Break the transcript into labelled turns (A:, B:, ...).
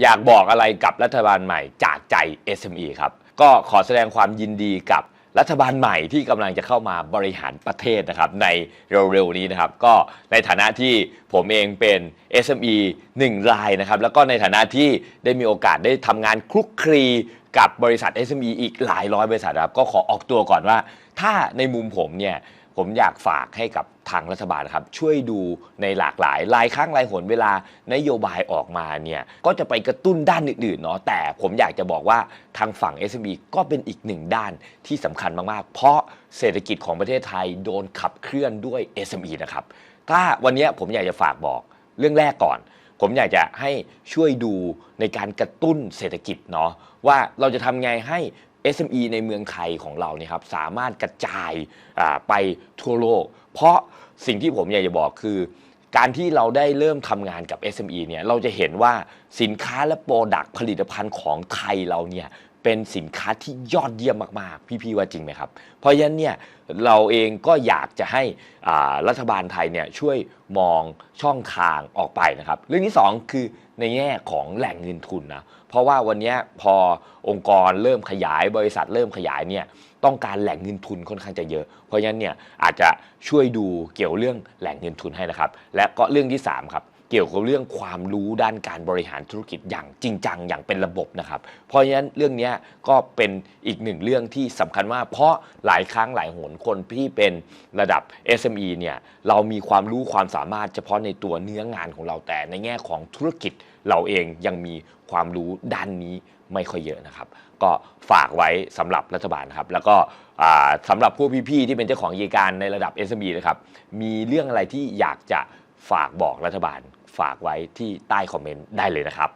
A: อยากบอกอะไรกับรัฐบาลใหม่จากใจ SME ครับ ก็ขอแสดงความยินดีกับรัฐบาลใหม่ที่กำลังจะเข้ามาบริหารประเทศนะครับ ในเร็วๆนี้นะครับ ก็ในฐานะที่ผมเองเป็น SME 1รายนะครับ แล้วก็ในฐานะที่ได้มีโอกาสได้ทำงานคลุกคลีกับบริษัท SME อีกหลายร้อยบริษัทครับ ก็ขอออกตัวก่อนว่า ถ้าในมุมผมเนี่ยผมอยากฝากให้กับทางรัฐบาลครับ ช่วยดูในหลากหลายรายครั้งรายหนเวลานโยบายออกมาเนี่ยก็จะไปกระตุ้นด้านอื่นๆเนาะแต่ผมอยากจะบอกว่าทางฝั่ง SME ก็เป็นอีกหนึ่งด้านที่สำคัญมากๆ เพราะเศรษฐกิจของประเทศไทยโดนขับเคลื่อนด้วย SME นะครับถ้าวันนี้ผมอยากจะฝากบอกเรื่องแรกก่อน ผมอยากจะให้ช่วยดูในการกระตุ้นเศรษฐกิจเนาะว่าเราจะทำไงให้ SME ในเมืองไทยของเราเนี่ยครับสามารถกระจายไปทั่วโลก เพราะสิ่งที่ผมอยากจะบอกคือ การที่เราได้เริ่มทำงานกับ SME เนี่ยเราจะเห็นว่าสินค้าและโปรดักผลิตภัณฑ์ของไทยเราเนี่ย เป็นสินค้าที่ยอดเยี่ยมมากๆ พี่ๆว่าจริงไหมครับ เพราะฉะนั้นเนี่ยเราเองก็อยากจะให้รัฐบาลไทยเนี่ยช่วยมองช่องทางออกไปนะครับ เรื่องที่สองคือในแง่ของแหล่งเงินทุนนะเพราะว่าวันนี้พอองค์กรเริ่มขยายบริษัทเริ่มขยายเนี่ยต้องการแหล่งเงินทุนค่อนข้างจะเยอะ เพราะฉะนั้นเนี่ยอาจจะช่วยดูเกี่ยวเรื่องแหล่งเงินทุนให้นะครับ และก็เรื่องที่3ครับ เกี่ยวกับเรื่องความรู้ด้านการบริหารธุรกิจอย่างจริงจังอย่างเป็นระบบนะครับ เพราะฉะนั้นเรื่องนี้ก็เป็นอีกหนึ่งเรื่องที่สำคัญมากเพราะหลายครั้งหลายหนคนที่เป็นระดับ SME เนี่ยเรามีความรู้ความสามารถเฉพาะในตัวเนื้องานของเราแต่ในแง่ของธุรกิจเราเองยังมีความรู้ด้านนี้ไม่ค่อยเยอะนะครับ ก็ฝากไว้สำหรับรัฐบาลครับ แล้วก็อ่าสำหรับผู้พี่ๆที่เป็นเจ้าของกิจการในระดับ SME นะครับ มีเรื่องอะไรที่อยากจะฝากบอกรัฐบาล ฝากไว้ที่ใต้คอมเมนต์ได้เลยนะครับ